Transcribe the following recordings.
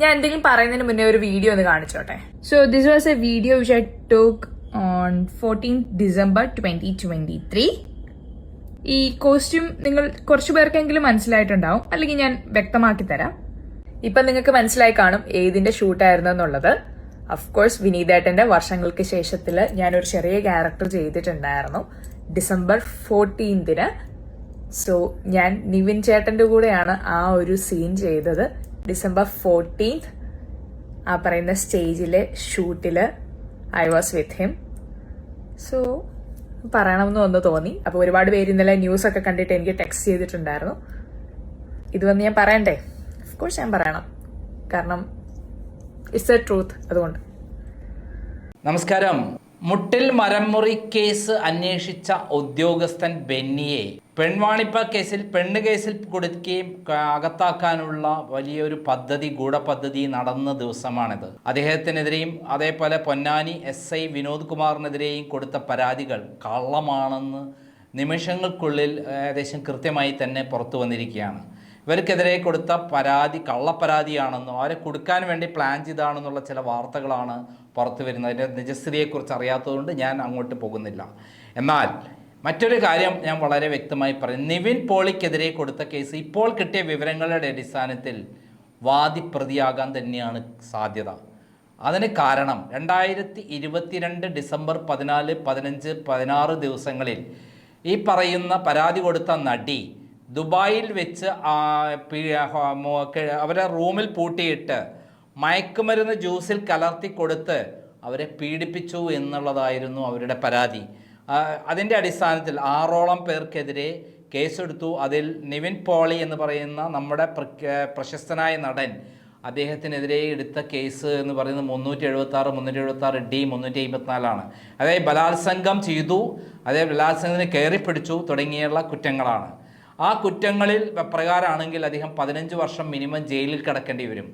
ഞാൻ എന്തെങ്കിലും പറയുന്നതിന് മുന്നേ ഒരു വീഡിയോ ഒന്ന് കാണിച്ചോട്ടെ. So this was a video which I talk on fourteen December twenty twenty three ഈ കോസ്റ്റ്യൂം നിങ്ങൾ കുറച്ചു പേർക്കെങ്കിലും മനസ്സിലായിട്ടുണ്ടാവും. അല്ലെങ്കിൽ ഞാൻ വ്യക്തമാക്കി തരാം. ഇപ്പൊ നിങ്ങൾക്ക് മനസ്സിലായി കാണും ഏതിന്റെ ഷൂട്ടായിരുന്നു എന്നുള്ളത്. അഫ്കോഴ്സ് വിനീതേട്ടന്റെ വർഷങ്ങൾക്ക് ശേഷത്തിൽ ഞാനൊരു ചെറിയ ക്യാരക്ടർ ചെയ്തിട്ടുണ്ടായിരുന്നു. ഡിസംബർ ഫോർട്ടീൻതിന് സോ ഞാൻ നിവിൻ ചേട്ടന്റെ കൂടെയാണ് ആ ഒരു സീൻ ചെയ്തത്. ഡിസംബർ ഫോർട്ടീൻത് ആ പറയുന്ന സ്റ്റേജിലെ ഷൂട്ടിൽ I was with him so പറയണമെന്ന് വന്ന് തോന്നി. അപ്പോൾ ഒരുപാട് പേര് ഇന്നലെ ന്യൂസ് ഒക്കെ കണ്ടിട്ട് എനിക്ക് ടെക്സ്റ്റ് ചെയ്തിട്ടുണ്ടായിരുന്നു. ഇത് വന്ന് ഞാൻ പറയണ്ടേ? കോഴ്സ് ഞാൻ പറയണം. കാരണം ഇറ്റ്സ് എ ട്രൂത്ത് അതുകൊണ്ട്. നമസ്കാരം. മുട്ടിൽ മരംമുറി കേസ് അന്വേഷിച്ച ഉദ്യോഗസ്ഥൻ ബെന്നിയെ പെൺവാണിപ്പ കേസിൽ പെണ്ണ് കേസിൽ കൊടുക്കുകയും അകത്താക്കാനുള്ള വലിയൊരു പദ്ധതി ഗൂഢപദ്ധതി നടന്ന ദിവസമാണിത്. അദ്ദേഹത്തിനെതിരെയും അതേപോലെ പൊന്നാനി എസ് ഐ വിനോദ് കുമാറിനെതിരെയും കൊടുത്ത പരാതികൾ കള്ളമാണെന്ന് നിമിഷങ്ങൾക്കുള്ളിൽ ഏകദേശം കൃത്യമായി തന്നെ പുറത്തു വന്നിരിക്കുകയാണ്. ഇവർക്കെതിരെ കൊടുത്ത പരാതി കള്ളപ്പരാതിയാണെന്നോ അവരെ കൊടുക്കാൻ വേണ്ടി പ്ലാൻ ചെയ്താണെന്നുള്ള ചില വാർത്തകളാണ് പുറത്തു വരുന്നത്. അതിന്റെ നിജസ്ഥിതിയെക്കുറിച്ച് അറിയാത്തതുകൊണ്ട് ഞാൻ അങ്ങോട്ട് പോകുന്നില്ല. എന്നാൽ മറ്റൊരു കാര്യം ഞാൻ വളരെ വ്യക്തമായി പറയും. നിവിൻ പോളിക്കെതിരെ കൊടുത്ത കേസ് ഇപ്പോൾ കിട്ടിയ വിവരങ്ങളുടെ അടിസ്ഥാനത്തിൽ വാദിപ്രതിയാകാൻ തന്നെയാണ് സാധ്യത. അതിന് കാരണം രണ്ടായിരത്തി ഇരുപത്തിരണ്ട് ഡിസംബർ പതിനാല് പതിനഞ്ച് പതിനാറ് ദിവസങ്ങളിൽ ഈ പറയുന്ന പരാതി കൊടുത്ത നടി ദുബായിൽ വെച്ച് അവരെ റൂമിൽ പൂട്ടിയിട്ട് മയക്കുമരുന്ന് ജ്യൂസിൽ കലർത്തി കൊടുത്ത് അവരെ പീഡിപ്പിച്ചു എന്നുള്ളതായിരുന്നു അവരുടെ പരാതി. അതിന്റെ അടിസ്ഥാനത്തിൽ ആറോളം പേർക്കെതിരെ കേസെടുത്തു. അതിൽ നിവിൻ പോളി എന്ന് പറയുന്ന നമ്മുടെ പ്രശസ്തനായ നടൻ അദ്ദേഹത്തിനെതിരെ എടുത്ത കേസ് എന്ന് പറയുന്നത് മുന്നൂറ്റി എഴുപത്തി ആറ് മുന്നൂറ്റി എഴുപത്തി ആറ് ഡി മുന്നൂറ്റി അമ്പത്തിനാലാണ് അതായത് ബലാത്സംഗം ചെയ്തു. അതേ ബലാത്സംഗത്തിന് കയറിപ്പിടിച്ചു തുടങ്ങിയുള്ള കുറ്റങ്ങളാണ്. ആ കുറ്റങ്ങളിൽ പ്രകാരമാണെങ്കിൽ അദ്ദേഹം പതിനഞ്ച് വർഷം മിനിമം ജയിലിൽ കിടക്കേണ്ടി വരും.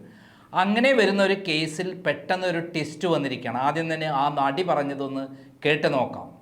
അങ്ങനെ വരുന്ന ഒരു കേസിൽ പെട്ടെന്നൊരു ടെസ്റ്റ് വന്നിരിക്കുകയാണ്. ആദ്യം തന്നെ ആ നടി പറഞ്ഞതൊന്ന് കേട്ട് നോക്കാം.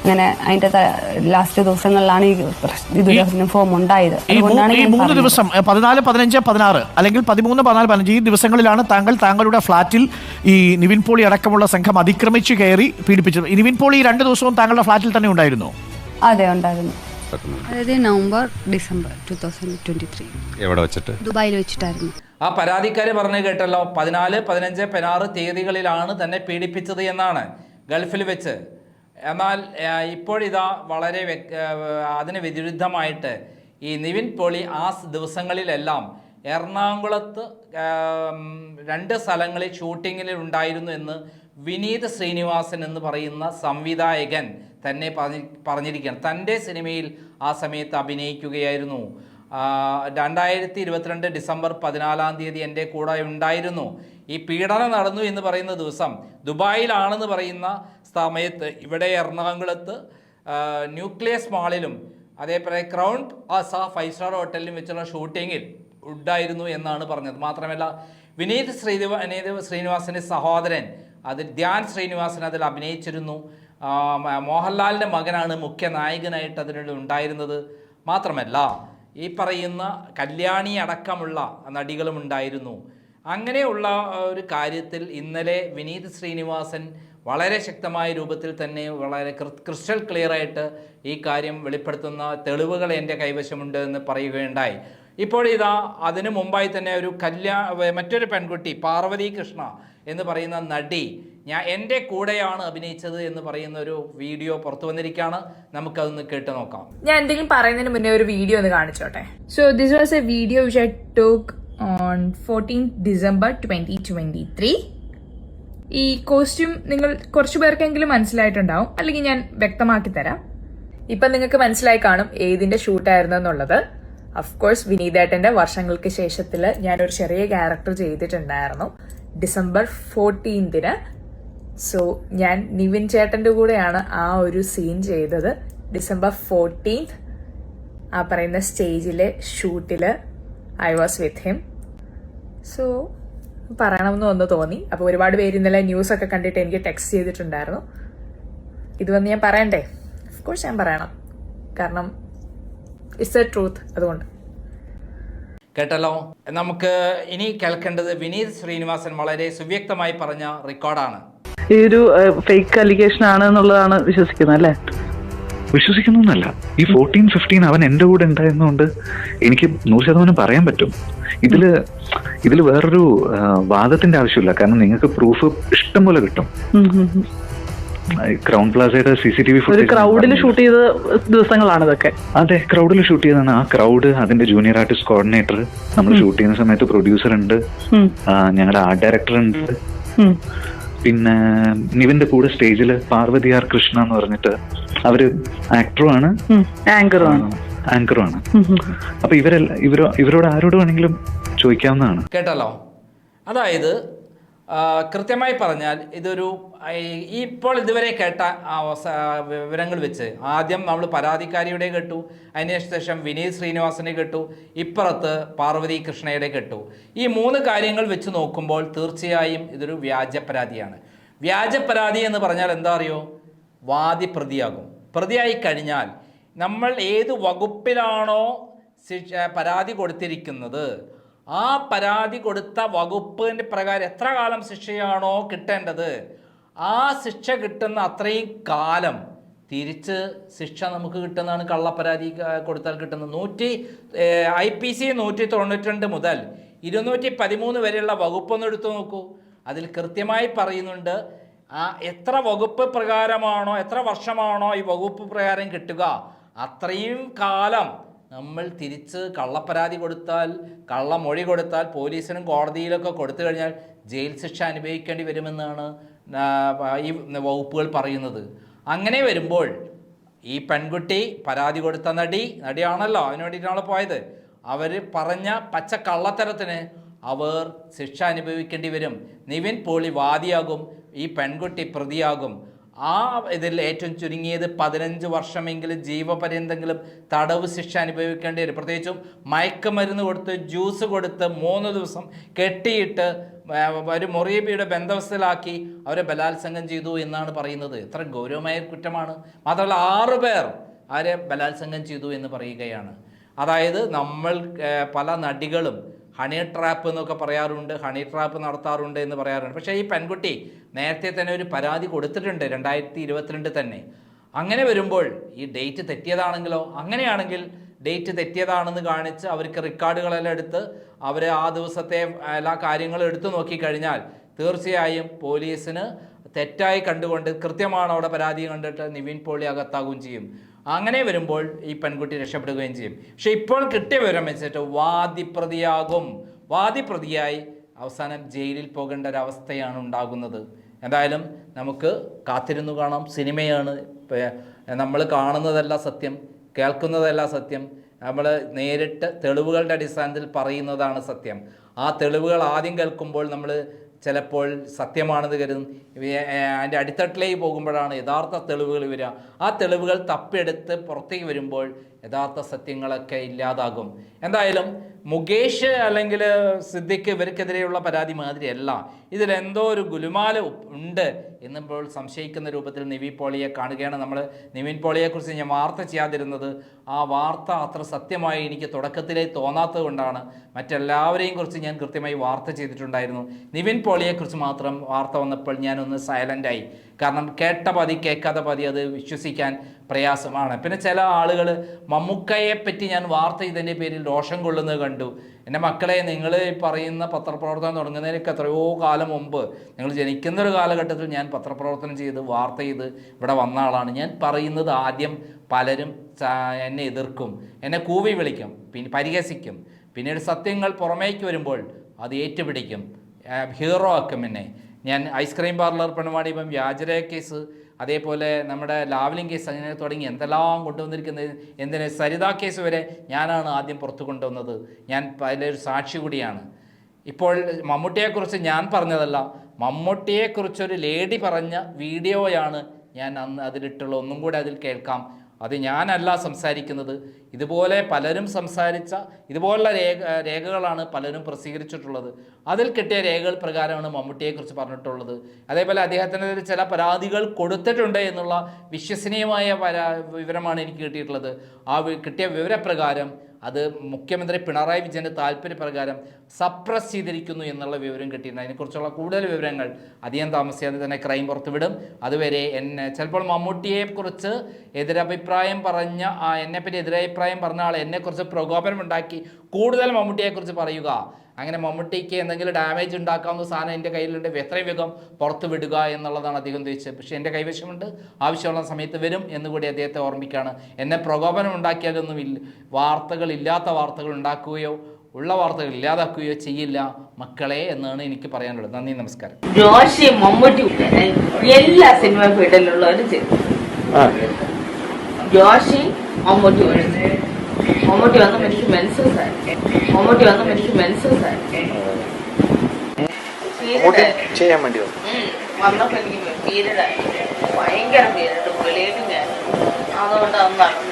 അങ്ങനെ അതിന്റെ ലാസ്റ്റ് ദിവസങ്ങളിലാണ് ഈ പ്രശ്- ഫോം ഉണ്ടായത്. ഈ മൂന്ന് ദിവസം പതിനാല് പതിനഞ്ച് പതിനാറ് അല്ലെങ്കിൽ പതിമൂന്ന് പതിനാല് പതിനഞ്ച് ഈ ദിവസങ്ങളിലാണ് താങ്കൾ താങ്കളുടെ ഫ്ളാറ്റിൽ ഈ നിവിൻ പോളി അടക്കമുള്ള സംഘം അതിക്രമിച്ചു കയറി പീഡിപ്പിച്ചത്. ഈ നിവിൻ പോളി ഈ രണ്ട് ദിവസവും താങ്കളുടെ ഫ്ളാറ്റിൽ തന്നെ ഉണ്ടായിരുന്നു? അതെ ഉണ്ടായിരുന്നു. അതായത് November December two thousand twenty three എവിടെ വെച്ചിട്ട്? ദുബായിൽ വെച്ചിട്ടായിരുന്നു. ആ പരാതിക്കാര് പറഞ്ഞു കേട്ടല്ലോ പതിനാല് പതിനഞ്ച് പതിനാറ് തീയതികളിലാണ് തന്നെ പീഡിപ്പിച്ചത് എന്നാണ് ഗൾഫിൽ വെച്ച്. എന്നാൽ ഇപ്പോഴിതാ വളരെ അതിന് വിരുദ്ധമായിട്ട് ഈ നിവിൻ പോളി ആ ദിവസങ്ങളിലെല്ലാം എറണാകുളത്ത് രണ്ട് സ്ഥലങ്ങളിൽ ഷൂട്ടിങ്ങിൽ ഉണ്ടായിരുന്നു എന്ന് വിനീത് ശ്രീനിവാസൻ എന്ന് പറയുന്ന സംവിധായകൻ തന്നെ പറഞ്ഞി പറഞ്ഞിരിക്കുകയാണ്. തന്റെ സിനിമയിൽ ആ സമയത്ത് അഭിനയിക്കുകയായിരുന്നു. രണ്ടായിരത്തി ഇരുപത്തിരണ്ട് ഡിസംബർ പതിനാലാം തീയതി എന്റെ കൂടെ ഉണ്ടായിരുന്നു. ഈ പീഡനം നടന്നു എന്ന് പറയുന്ന ദിവസം ദുബായിലാണെന്ന് പറയുന്ന സമയത്ത് ഇവിടെ എറണാകുളത്ത് ന്യൂക്ലിയസ് മാളിലും അതേപോലെ ക്രൗൺ ആസ ഫൈവ് സ്റ്റാർ ഹോട്ടലിലും വെച്ചുള്ള ഷൂട്ടിങ്ങിൽ ഉണ്ടായിരുന്നു എന്നാണ് പറഞ്ഞത്. മാത്രമല്ല വിനീത് ശ്രീനിവ വിനീത് ശ്രീനിവാസിന്റെ സഹോദരൻ അതിൽ ധ്യാൻ ശ്രീനിവാസൻ അതിൽ അഭിനയിച്ചിരുന്നു. മോഹൻലാലിന്റെ മകനാണ് മുഖ്യ നായകനായിട്ട് അതിനുള്ളിൽ ഉണ്ടായിരുന്നത്. മാത്രമല്ല ഈ പറയുന്ന കല്യാണി അടക്കമുള്ള നടികളും ഉണ്ടായിരുന്നു. അങ്ങനെയുള്ള ഒരു കാര്യത്തിൽ ഇന്നലെ വിനീത് ശ്രീനിവാസൻ വളരെ ശക്തമായ രൂപത്തിൽ തന്നെ വളരെ ക്രിസ്റ്റൽ ക്ലിയർ ആയിട്ട് ഈ കാര്യം വെളിപ്പെടുത്തുന്ന തെളിവുകൾ എന്റെ കൈവശമുണ്ട് എന്ന് പറയുകയുണ്ടായി. ഇപ്പോൾ ഇതാ അതിനു മുമ്പായി തന്നെ ഒരു കല്യാണ മറ്റൊരു പെൺകുട്ടി പാർവതി കൃഷ്ണ എന്ന് പറയുന്ന നടി ഞാൻ എന്റെ കൂടെയാണ് അഭിനയിച്ചത് എന്ന് പറയുന്ന ഒരു വീഡിയോ പുറത്തു വന്നിരിക്കുകയാണ്. നമുക്കതൊന്ന് കേട്ട് നോക്കാം. ഞാൻ എന്തെങ്കിലും പറയുന്നതിന് മുന്നേ ഒരു വീഡിയോ ഒന്ന് കാണിച്ചോട്ടെ. So this was a video which I talk on fourteen December twenty twenty three ഈ കോസ്റ്റ്യൂം നിങ്ങൾ കുറച്ചു പേർക്കെങ്കിലും മനസ്സിലായിട്ടുണ്ടാവും. അല്ലെങ്കിൽ ഞാൻ വ്യക്തമാക്കി തരാം. ഇപ്പൊ നിങ്ങൾക്ക് മനസ്സിലായി കാണും ഏതിന്റെ ഷൂട്ടായിരുന്നു എന്നുള്ളത്. അഫ്കോഴ്സ് വിനീതേട്ടന്റെ വർഷങ്ങൾക്ക് ശേഷത്തിൽ ഞാനൊരു ചെറിയ ക്യാരക്ടർ ചെയ്തിട്ടുണ്ടായിരുന്നു. ഡിസംബർ ഫോർട്ടീൻതിന് സോ ഞാൻ നിവിൻ ചേട്ടന്റെ കൂടെയാണ് ആ ഒരു സീൻ ചെയ്തത്. ഡിസംബർ ഫോർട്ടീൻത്ത് ആ പറയുന്ന സ്റ്റേജിലെ ഷൂട്ടിൽ I was with him so പറയണമെന്ന് ഒന്ന് തോന്നി. അപ്പോൾ ഒരുപാട് പേര് ഇന്നലെ ന്യൂസ് ഒക്കെ കണ്ടിട്ട് എനിക്ക് ടെക്സ്റ്റ് ചെയ്തിട്ടുണ്ടായിരുന്നു. ഇത് വന്ന് ഞാൻ പറയണ്ടേ? ഓഫ് കോഴ്സ് ഞാൻ പറയണം. കാരണം ഇറ്റ്സ് എ ട്രൂത്ത് അതുകൊണ്ട്. കേട്ടല്ലോ? നമുക്ക് ഇനി കേൾക്കേണ്ടത് വിനീത് ശ്രീനിവാസൻ വളരെ സുവ്യക്തമായി പറഞ്ഞ റെക്കോർഡാണ് ഈ ഒരു ഫേക്ക് അലിഗേഷൻ ആണ് എന്നുള്ളതാണ് വിശ്വസിക്കുന്നത് അല്ലേ? വിശ്വസിക്കുന്നൊന്നല്ല. ഈ ഫോർട്ടീൻ ഫിഫ്റ്റീൻ അവൻ എന്റെ കൂടെ ഉണ്ടായിരുന്നുകൊണ്ട് എനിക്ക് നൂറ് ശതമാനം പറയാൻ പറ്റും. ഇതിൽ ഇതിൽ വേറൊരു വാദത്തിന്റെ ആവശ്യമില്ല. കാരണം നിങ്ങൾക്ക് പ്രൂഫ് ഇഷ്ടം പോലെ കിട്ടും. ക്രൗൺ പ്ലാസയുടെ സി സി ടി വി ക്രൗഡിൽ ഷൂട്ട് ചെയ്ത ദിവസങ്ങളാണ് ഇതൊക്കെ. അതെ ക്രൗഡിൽ ഷൂട്ട് ചെയ്തതാണ് ആ ക്രൗഡ് അതിന്റെ ജൂനിയർ ആർട്ടിസ്റ്റ് കോർഡിനേറ്റർ നമ്മൾ ഷൂട്ട് ചെയ്യുന്ന സമയത്ത് പ്രൊഡ്യൂസർ ഉണ്ട്. ഞങ്ങളുടെ ആർട്ട് ഡയറക്ടർ ഉണ്ട്. പിന്നെ നിവിന്റെ കൂടെ സ്റ്റേജിൽ പാർവതി ആർ കൃഷ്ണ എന്ന് പറഞ്ഞിട്ട് അവർ ആക്ടറുമാണ് ആണ് ആങ്കറുമാണ് ആങ്കറുമാണ് ആണ് ഉം. അപ്പൊ ഇവരെല്ലാം ഇവരോ ഇവരോട് ആരോട് വേണമെങ്കിലും ചോദിക്കാവുന്നതാണ്. കേട്ടല്ലോ. അതായത് കൃത്യമായി പറഞ്ഞാൽ ഇതൊരു ഈ ഇപ്പോൾ ഇതുവരെ കേട്ട അവസ- വിവരങ്ങൾ വെച്ച് ആദ്യം നമ്മൾ പരാതിക്കാരിയുടെ കേട്ടു അതിനുശേഷം വിനീത് ശ്രീനിവാസനെ കേട്ടു ഇപ്പുറത്ത് പാർവതി കൃഷ്ണയുടെ കേട്ടു. ഈ മൂന്ന് കാര്യങ്ങൾ വെച്ച് നോക്കുമ്പോൾ തീർച്ചയായും ഇതൊരു വ്യാജ പരാതിയാണ്. വ്യാജ പരാതി എന്ന് പറഞ്ഞാൽ എന്താ അറിയോ? വാദി പ്രതിയാകും പ്രതിയായി കഴിഞ്ഞാൽ നമ്മൾ ഏത് വകുപ്പിലാണോ ശിക്ഷ പരാതി കൊടുത്തിരിക്കുന്നത് ആ പരാതി കൊടുത്ത വകുപ്പിന്റെ പ്രകാരം എത്ര കാലം ശിക്ഷയാണോ കിട്ടേണ്ടത് ആ ശിക്ഷ കിട്ടുന്ന അത്രയും കാലം തിരിച്ച് ശിക്ഷ നമുക്ക് കിട്ടുന്നതാണ് കള്ളപ്പരാതി കൊടുത്താൽ കിട്ടുന്നത്. നൂറ്റി ഐ പി സി നൂറ്റി തൊണ്ണൂറ്റിരണ്ട് മുതൽ ഇരുന്നൂറ്റി പതിമൂന്ന് വരെയുള്ള വകുപ്പൊന്ന് എടുത്തു നോക്കൂ. അതിൽ കൃത്യമായി പറയുന്നുണ്ട് ആ എത്ര വകുപ്പ് പ്രകാരമാണോ എത്ര വർഷമാണോ ഈ വകുപ്പ് പ്രകാരം കിട്ടുക അത്രയും കാലം നമ്മൾ തിരിച്ച് കള്ളപ്പരാതി കൊടുത്താൽ കള്ളമൊഴി കൊടുത്താൽ പോലീസിനും കോടതിയിലൊക്കെ കൊടുത്തു കഴിഞ്ഞാൽ ജയിൽ ശിക്ഷ അനുഭവിക്കേണ്ടി വരുമെന്നാണ് ഈ വകുപ്പുകൾ പറയുന്നത്. അങ്ങനെ വരുമ്പോൾ ഈ പെൺകുട്ടി പരാതി കൊടുത്ത നടി നടിയാണല്ലോ അതിനു വേണ്ടിയിട്ടാണ് പോയത്. അവർ പറഞ്ഞ പച്ച കള്ളത്തരത്തിന് അവർ ശിക്ഷ അനുഭവിക്കേണ്ടി വരും. നിവിൻ പോളി വാദിയാകും ഈ പെൺകുട്ടി പ്രതിയാകും. ആ ഇതിൽ ഏറ്റവും ചുരുങ്ങിയത് പതിനഞ്ച് വർഷമെങ്കിലും ജീവപര്യന്തെങ്കിലും തടവ് ശിക്ഷ അനുഭവിക്കേണ്ടി വരും. പ്രത്യേകിച്ചും മയക്കുമരുന്ന് കൊടുത്ത് ജ്യൂസ് കൊടുത്ത് മൂന്ന് ദിവസം കെട്ടിയിട്ട് ഒരു മുറിയബിയുടെ ബന്ധവസ്ഥയിലാക്കി അവരെ ബലാത്സംഗം ചെയ്തു എന്നാണ് പറയുന്നത്. എത്ര ഗൗരവമായ കുറ്റമാണ്. മാത്രമല്ല ആറു പേർ അവരെ ബലാത്സംഗം ചെയ്തു എന്ന് പറയുകയാണ്. അതായത് നമ്മൾ പല നടികളും ഹണി ട്രാപ്പ് എന്നൊക്കെ പറയാറുണ്ട് ഹണി ട്രാപ്പ് നടത്താറുണ്ട് എന്ന് പറയാറുണ്ട്. പക്ഷേ ഈ പെൺകുട്ടി നേരത്തെ തന്നെ ഒരു പരാതി കൊടുത്തിട്ടുണ്ട് രണ്ടായിരത്തി ഇരുപത്തിരണ്ട് തന്നെ. അങ്ങനെ വരുമ്പോൾ ഈ ഡേറ്റ് തെറ്റിയതാണെങ്കിലോ അങ്ങനെയാണെങ്കിൽ ഡേറ്റ് തെറ്റിയതാണെന്ന് കാണിച്ച് അവർക്ക് റെക്കോർഡുകളെല്ലാം എടുത്ത് അവർ ആ ദിവസത്തെ എല്ലാ കാര്യങ്ങളും എടുത്തു നോക്കിക്കഴിഞ്ഞാൽ തീർച്ചയായും പോലീസിന് തെറ്റായി കണ്ടുകൊണ്ട് കൃത്യമാണ് അവിടെ പരാതി കണ്ടിട്ട് നിവിൻ പോളി അകത്താകുകയും ചെയ്യും. അങ്ങനെ വരുമ്പോൾ ഈ പെൺകുട്ടി രക്ഷപ്പെടുകയും ചെയ്യും. പക്ഷെ ഇപ്പോൾ കിട്ടിയ വിവരം വെച്ചിട്ട് വാദിപ്രതിയാകും. വാദിപ്രതിയായി അവസാനം ജയിലിൽ പോകേണ്ട ഒരവസ്ഥയാണ് ഉണ്ടാകുന്നത്. എന്തായാലും നമുക്ക് കാത്തിരുന്നു കാണാം. സിനിമയാണ് നമ്മൾ കാണുന്നതല്ല സത്യം കേൾക്കുന്നതല്ല സത്യം. നമ്മൾ നേരിട്ട് തെളിവുകളുടെ അടിസ്ഥാനത്തിൽ പറയുന്നതാണ് സത്യം. ആ തെളിവുകൾ ആദ്യം കേൾക്കുമ്പോൾ നമ്മൾ ചിലപ്പോൾ സത്യമാണെന്ന് കരുതും. അതിന്റെ അടിത്തട്ടിലേക്ക് പോകുമ്പോഴാണ് യഥാർത്ഥ തെളിവുകൾ വരിക. ആ തെളിവുകൾ തപ്പിയെടുത്ത് പുറത്തേക്ക് വരുമ്പോൾ യഥാർത്ഥ സത്യങ്ങളൊക്കെ ഇല്ലാതാകും. എന്തായാലും മുകേഷ് അല്ലെങ്കിൽ സിദ്ദിഖ് ഇവർക്കെതിരെയുള്ള പരാതി മാതിരിയല്ല. ഇതിലെന്തോ ഒരു ഗുലുമാല ഉണ്ട് എന്നിപ്പോൾ സംശയിക്കുന്ന രൂപത്തിൽ നിവി പോളിയെ കാണുകയാണ് നമ്മൾ. നിവിൻ പോളിയെക്കുറിച്ച് ഞാൻ വാർത്ത ചെയ്യാതിരുന്നത് ആ വാർത്ത അത്ര സത്യമായി എനിക്ക് തുടക്കത്തിലേ തോന്നാത്തത് കൊണ്ടാണ്. മറ്റെല്ലാവരെയും കുറിച്ച് ഞാൻ കൃത്യമായി വാർത്ത ചെയ്തിട്ടുണ്ടായിരുന്നു. നിവിൻ പോളിയെക്കുറിച്ച് മാത്രം വാർത്ത വന്നപ്പോൾ ഞാനൊന്ന് സൈലന്റായി കാരണം കേട്ട പതി കേൾക്കാത്ത പതി അത് വിശ്വസിക്കാൻ പ്രയാസമാണ്. പിന്നെ ചില ആളുകൾ മമ്മൂക്കയെ പറ്റി ഞാൻ വാർത്ത ഇതിന്റെ പേരിൽ രോഷം കൊള്ളുന്നത് കണ്ടു. എന്റെ മക്കളെ നിങ്ങൾ പറയുന്ന പത്രപ്രവർത്തനം തുടങ്ങുന്നതിനൊക്കെ എത്രയോ കാലം മുമ്പ് നിങ്ങൾ ജനിക്കുന്ന ഒരു കാലഘട്ടത്തിൽ ഞാൻ പത്രപ്രവർത്തനം ചെയ്ത് വാർത്ത ചെയ്ത് ഇവിടെ വന്ന ആളാണ്. ഞാൻ പറയുന്നത് ആദ്യം പലരും എന്നെ എതിർക്കും. എന്നെ കൂവി വിളിക്കും പിന്നെ പരിഹസിക്കും. പിന്നീട് സത്യങ്ങൾ പുറമേക്ക് വരുമ്പോൾ അത് ഏറ്റുപിടിക്കും. ഹീറോ ആക്കും എന്നെ. ഞാൻ ഐസ്ക്രീം പാർലർ പെൺവാണിപ്പം വ്യാജരേഖ കേസ് അതേപോലെ നമ്മുടെ ലാവലിംഗ് കേസ് അങ്ങനെ തുടങ്ങി എന്തെല്ലാം കൊണ്ടുവന്നിരിക്കുന്നത് എന്തിന് സരിത കേസ് വരെ ഞാനാണ് ആദ്യം പുറത്തു കൊണ്ടുവന്നത്. ഞാൻ അതിലൊരു സാക്ഷി കൂടിയാണ്. ഇപ്പോൾ മമ്മൂട്ടിയെക്കുറിച്ച് ഞാൻ പറഞ്ഞതല്ല മമ്മൂട്ടിയെക്കുറിച്ചൊരു ലേഡി പറഞ്ഞ വീഡിയോയാണ് ഞാൻ അന്ന് അതിലിട്ടുള്ള. ഒന്നും കൂടെ അതിൽ കേൾക്കാം. അത് ഞാനല്ല സംസാരിക്കുന്നത്. ഇതുപോലെ പലരും സംസാരിച്ച ഇതുപോലുള്ള രേഖ രേഖകളാണ് പലരും പ്രസിദ്ധീകരിച്ചിട്ടുള്ളത്. അതിൽ കിട്ടിയ രേഖകൾ പ്രകാരമാണ് മമ്മൂട്ടിയെക്കുറിച്ച് പറഞ്ഞിട്ടുള്ളത്. അതേപോലെ അദ്ദേഹത്തിനെതിരെ ചില പരാതികൾ കൊടുത്തിട്ടുണ്ട് എന്നുള്ള വിശ്വസനീയമായ വിവരമാണ് എനിക്ക് കിട്ടിയിട്ടുള്ളത്. ആ കിട്ടിയ വിവരപ്രകാരം അത് മുഖ്യമന്ത്രി പിണറായി വിജയന്റെ താല്പര്യപ്രകാരം സപ്രസ് ചെയ്തിരിക്കുന്നു എന്നുള്ള വിവരം കിട്ടിയിട്ടുണ്ട്. അതിനെക്കുറിച്ചുള്ള കൂടുതൽ വിവരങ്ങൾ അധികം താമസിയാതെ തന്നെ ക്രൈം പുറത്തുവിടും. അതുവരെ എന്നെ ചിലപ്പോൾ മമ്മൂട്ടിയെക്കുറിച്ച് എതിരഭിപ്രായം പറഞ്ഞ എന്നെപ്പറ്റി എതിരഭിപ്രായം പറഞ്ഞ ആൾ എന്നെക്കുറിച്ച് പ്രകോപനമുണ്ടാക്കി കൂടുതൽ മമ്മൂട്ടിയെക്കുറിച്ച് പറയുക. അങ്ങനെ മമ്മൂട്ടിക്ക് എന്തെങ്കിലും ഡാമേജ് ഉണ്ടാക്കാവുന്ന സാധനം എന്റെ കയ്യിലുണ്ട് എത്രയും വേഗം പുറത്ത് വിടുക എന്നുള്ളതാണ് അദ്ദേഹം ഉദ്ദേശിച്ചത്. പക്ഷേ എന്റെ കൈവശമുണ്ട് ആവശ്യമുള്ള സമയത്ത് വരും എന്നുകൂടി അദ്ദേഹത്തെ ഓർമ്മിക്കുകയാണ്. എന്നെ പ്രകോപനം ഉണ്ടാക്കിയാലൊന്നും ഇല്ല വാർത്തകൾ ഇല്ലാത്ത വാർത്തകൾ ഉണ്ടാക്കുകയോ ഉള്ള വാർത്തകൾ ഇല്ലാതാക്കുകയോ ചെയ്യില്ല മക്കളെ എന്നാണ് എനിക്ക് പറയാനുള്ളത്. നന്ദി നമസ്കാരം. ജോഷി മമ്മൂട്ടി എല്ലാ സിനിമ ഫീൽഡിലുള്ളവരും ചെയ്തു. ജോഷി മമ്മൂട്ടി മമ്മൂട്ടി വന്ന എനിക്ക് മെൻസസ് മമ്മൂട്ടി വന്ന എനിക്ക് മെൻസസ് ചെയ്യാൻ വേണ്ടി വന്നപ്പോ എനിക്ക് പീരീഡ് ആയി ഭയങ്കര പീരീഡ് ബ്ലീഡിങ് ആയി അതുകൊണ്ട് അന്ന് നടന്നു.